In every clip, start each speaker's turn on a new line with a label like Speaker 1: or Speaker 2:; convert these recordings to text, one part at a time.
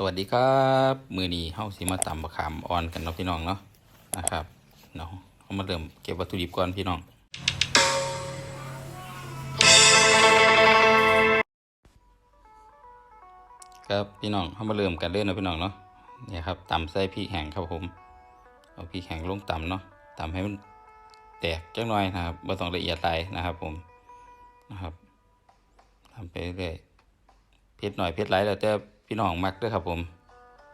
Speaker 1: สวัสดีครับมือนีเฮาสิมาตำบะขามอ่อนกันเนาะพี่น้องเนาะนะครับเนาะเฮามาเริ่มเก็บวัตถุดิบก่อนพี่น้องครับพี่น้องเฮามาเริ่มกันเลยเนาะพี่น้องเนาะเนี่ยครับตำใส่พริกแห้งครับผมเอาพริกแห้งลงตำเนาะตำให้มันแตกจังหน่อยนะครับบ่ต้องละเอียดหลยนะครับผมนะครับทำไปเรื่อยเผ็ดหน่อยเผ็ดหลแล้วแต่ พี่น้องมักด้วยครับผม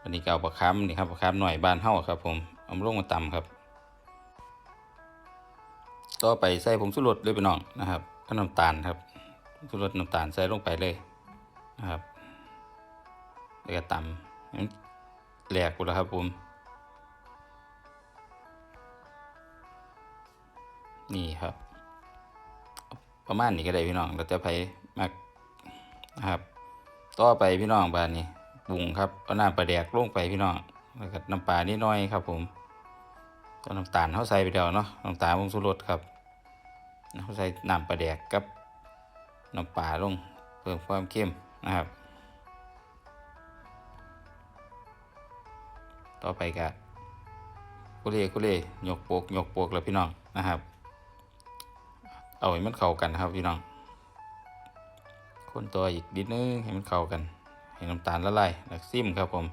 Speaker 1: วันนี้เก็เอาปลาคำนี่ครับปลาคำหน่อยบ้านเฮาครับผมเอามาลงมาตำครับ ต่อไปใส่ผงชูรสเลยพี่น้องนะครับก็น้ำตาลครับผงชูรสน้ำตาลใส่ลงไปเลยนะครับแล้วก็ตำแหลกหมดแล้วครับผมนี่ครับ ประมาณนี้ก็ได้พี่น้องแล้วแต่ไผมักนะครับ ต่อไปพี่น้องบ้านนี้ปรุงครับเอาน้ำปลาแดกลงไปพี่น้องแล้วก็น้ำปลานิดหน่อยครับ ผมตัวน้ำตาลเขาใส่ไปแล้วเนาะน้ำตาลวงสุรสครับเขาใส่น้ำปลาแดกกับน้ำปลาลงเพิ่มความเข้มนะครับ ต่อไปก็กุเล่กุเล่ยกโปกยกโปกแล้วพี่น้องนะครับ เอาให้มันเข้ากันครับพี่น้อง คนตัวอีกนิดนึงให้มันเข้ากัน ให้น้ำตาลละลายแล้วซิมครับผม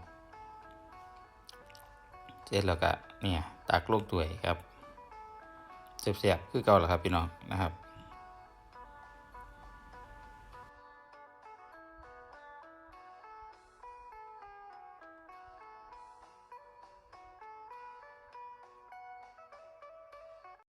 Speaker 1: เสร็จแล้วก็เนี่ยตักลงถ้วยครับเสียบๆคือเก่าแล้วครับพี่น้องนะครับ